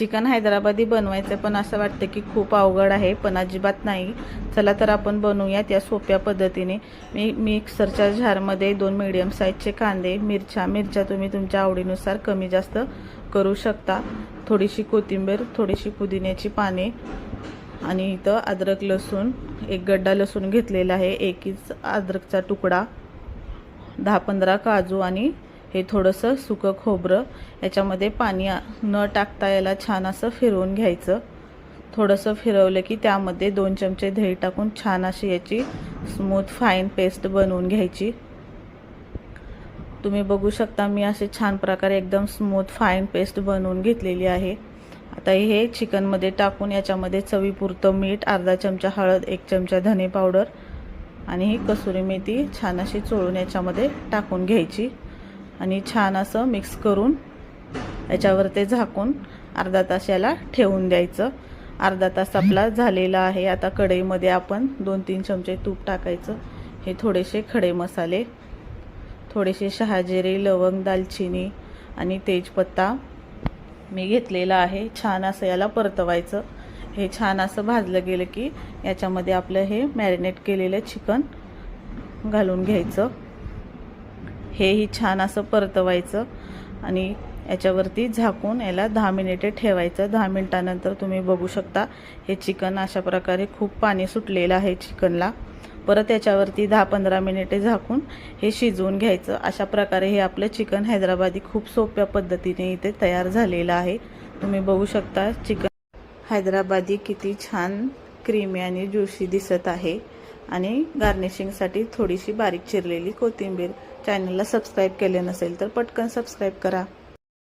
Chicken Hyderabadi बनवायचं पण असं वाटतं की खूप अवघड आहे पण अजिबात नाही. चला तर आपण बनवूयात या सोप्या पद्धतीने. मी मिक्सरच्या झारमध्ये दोन मीडियम साईजचे कांदे मिरच्या मिरच्या तुम्ही तुमच्या आवडीनुसार कमी जास्त करू शकता. थोडीशी कोथिंबीर थोडीशी पुदिन्याची पाने आणि इथं अद्रक लसूण एक गड्डा लसूण घेतलेला आहे एकीच अद्रकचा तुकडा दहा पंधरा काजू आणि हे थोडंसं सुकं खोबरं याच्यामध्ये पाणी न टाकता याला छान असं फिरवून घ्यायचं. थोडंसं फिरवलं की त्यामध्ये दोन चमचे दही टाकून छान अशी याची स्मूथ फाईन पेस्ट बनवून घ्यायची. तुम्ही बघू शकता मी असे छान प्रकारे एकदम स्मूथ फाईन पेस्ट बनवून घेतलेली आहे. आता हे चिकनमध्ये टाकून याच्यामध्ये चवीपुरतं मीठ अर्धा चमचा हळद एक चमचा धने पावडर आणि ही कसुरी मेथी छान अशी चोळून याच्यामध्ये टाकून घ्यायची. आणि छान असं मिक्स करून याच्यावर ते झाकून अर्धा तास याला ठेवून द्यायचं. अर्धा तास आपला झालेला आहे. आता कढईमध्ये आपण दोन तीन चमचे तूप टाकायचं. हे थोडेसे खडे मसाले थोडेसे शहाजिरे लवंग दालचिनी आणि तेजपत्ता मी घेतलेला आहे. छान असं याला परतवायचं. हे छान असं भाजलं गेलं की याच्यामध्ये आपलं हे मॅरिनेट केलेलं चिकन घालून घ्यायचं. हेही छान असं परतवायचं आणि याच्यावरती झाकून याला दहा मिनिटे ठेवायचं. दहा मिनटानंतर तुम्ही बघू शकता हे चिकन अशा प्रकारे खूप पाणी सुटलेलं आहे चिकनला. परत याच्यावरती दहा पंधरा मिनिटे झाकून हे शिजवून घ्यायचं. अशा प्रकारे हे आपलं चिकन हैदराबादी खूप सोप्या पद्धतीने इथे तयार झालेलं आहे. तुम्ही बघू शकता चिकन हैदराबादी किती छान क्रीमी आणि ज्युशी दिसत आहे. आणि गार्निशिंगसाठी थोडीशी बारीक चिरलेली कोथिंबीर चॅनलला सबस्क्राईब केले नसेल तर पटकन सबस्क्राईब करा.